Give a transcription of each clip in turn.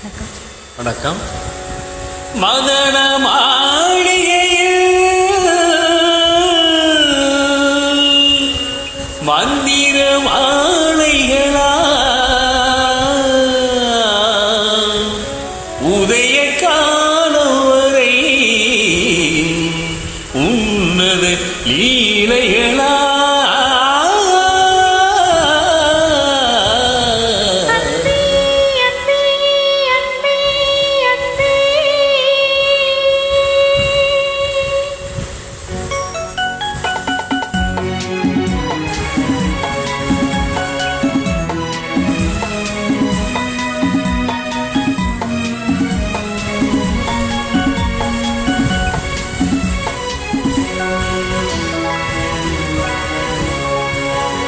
வணக்கம். மதன மாளிகையில் மந்திர மாலைகளா உதய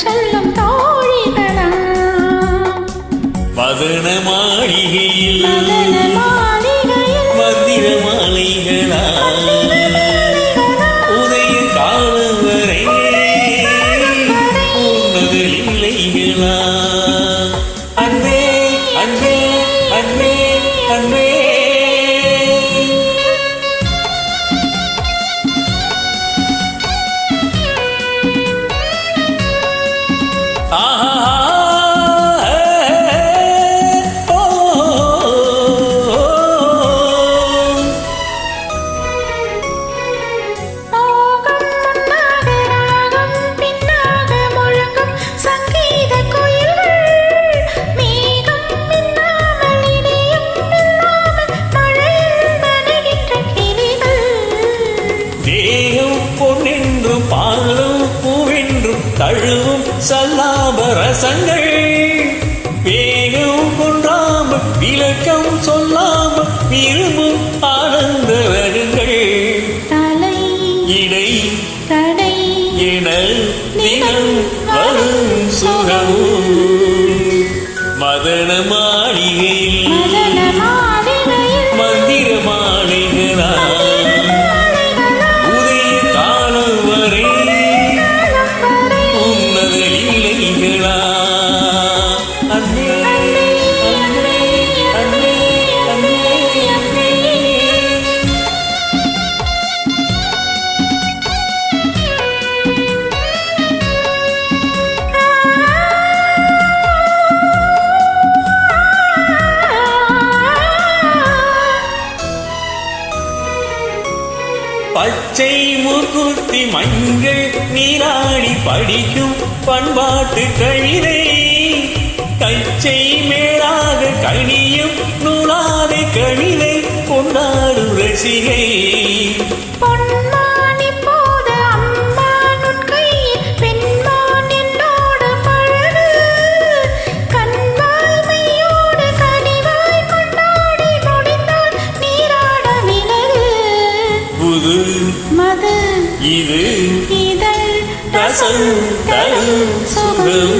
சொல்லும் மாளிகையில் மதன மாளிகையில் தேகம் பொன்னென்றும் பாலும் பூவென்றும் தழுவும் சல்லாப ரசங்கள் வேகம் கொன்றாம விளக்கம் சொல்லாம விரும்பும் ஆனந்த தலை இடை கடை என தினம் வரும் சுகம். மதன பச்சை முகுத்தி மஞ்சள் நீராடி படிக்கும் பண்பாட்டு கவிதை. கச்சை மேலாக கனியும் நூலாத கவிதை கொண்டாடும் ரசிகை. இது இதழ் ரசம் தரும் சுகம்.